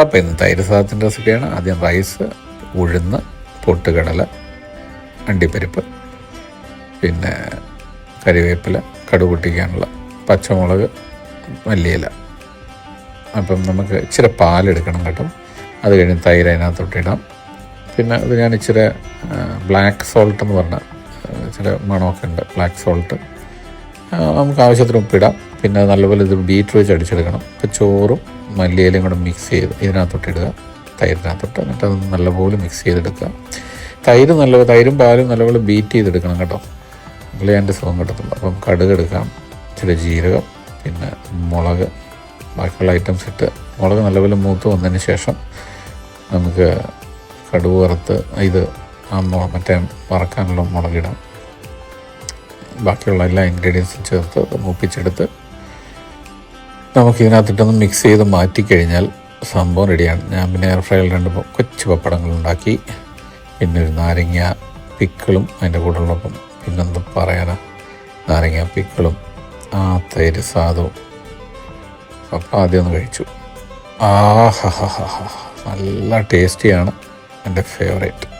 അപ്പോൾ ഇന്ന് തൈര് സാദത്തിന്റെ റെസിപ്പിയാണ്. ആദ്യം റൈസ് ഉഴുന്ന് പൊട്ടുകടല അണ്ടിപ്പരിപ്പ് പിന്നെ കരിവേപ്പില കടുക് പൊട്ടിക്കാനുള്ള പച്ചമുളക് മല്ലിയില. അപ്പം നമുക്ക് ഇച്ചിരി പാലെടുക്കണം കേട്ടോ. അത് കഴിഞ്ഞ് തൈര് അതിനകത്തൊട്ടിടാം പിന്നെ അത് ഞാൻ ഇച്ചിരി ബ്ലാക്ക് സോൾട്ട് എന്ന് പറഞ്ഞ ഇച്ചിരി മണമൊക്കെ ഉണ്ട് ബ്ലാക്ക് സോൾട്ട് നമുക്ക് ആവശ്യത്തിന് ഉപ്പിടാം. പിന്നെ നല്ലപോലെ ഇത് ബീറ്റ് വെച്ച് അടിച്ചെടുക്കണം. ഇപ്പം ചോറും മല്ലിയിലയും കൂടെ മിക്സ് ചെയ്ത് ഇതിനകത്തോട്ട് ഇടുക. തൈരിനകത്തോട്ട് എന്നിട്ട് അത് നല്ലപോലെ മിക്സ് ചെയ്തെടുക്കുക. തൈര് നല്ല തൈരും പാലും നല്ലപോലെ ബീറ്റ് ചെയ്തെടുക്കണം കേട്ടോ. അല്ലേ എന്റെ സുഖം കിട്ടത്തുള്ളൂ. അപ്പം കടുക് എടുക്കാം. ഇച്ചിരി ജീരകം പിന്നെ മുളക് ബാക്കിയുള്ള ഐറ്റംസ് ഇട്ട് മുളക് നല്ലപോലെ മൂത്ത് വന്നതിന് ശേഷം നമുക്ക് കടുക് വറുത്ത് ഇത് ആ മറ്റേ വറക്കാനുള്ള മുളകിടാം ബാക്കിയുള്ള എല്ലാ ഇൻഗ്രീഡിയൻസും ചേർത്ത് മൂപ്പിച്ചെടുത്ത് നമുക്ക് ഇതിനകത്തിട്ടൊന്ന് മിക്സ് ചെയ്ത് മാറ്റി കഴിഞ്ഞാൽ സംഭവം റെഡിയാണ് ഞാൻ പിന്നെ എയർ ഫ്രൈയിൽ രണ്ട് കൊച്ചു പപ്പടങ്ങൾ ഉണ്ടാക്കി പിന്നെ ഒരു നാരങ്ങ പിക്കിളും അതിന്റെ കൂടെയുള്ളപ്പം. പിന്നെന്ത് പറയാനാ? നാരങ്ങ പിക്കിളും ആ തൈര് സാധവും. അപ്പം ആദ്യം ഒന്ന് കഴിച്ചു. ആ ഹാ നല്ല ടേസ്റ്റിയാണ് എന്റെ ഫേവറേറ്റ്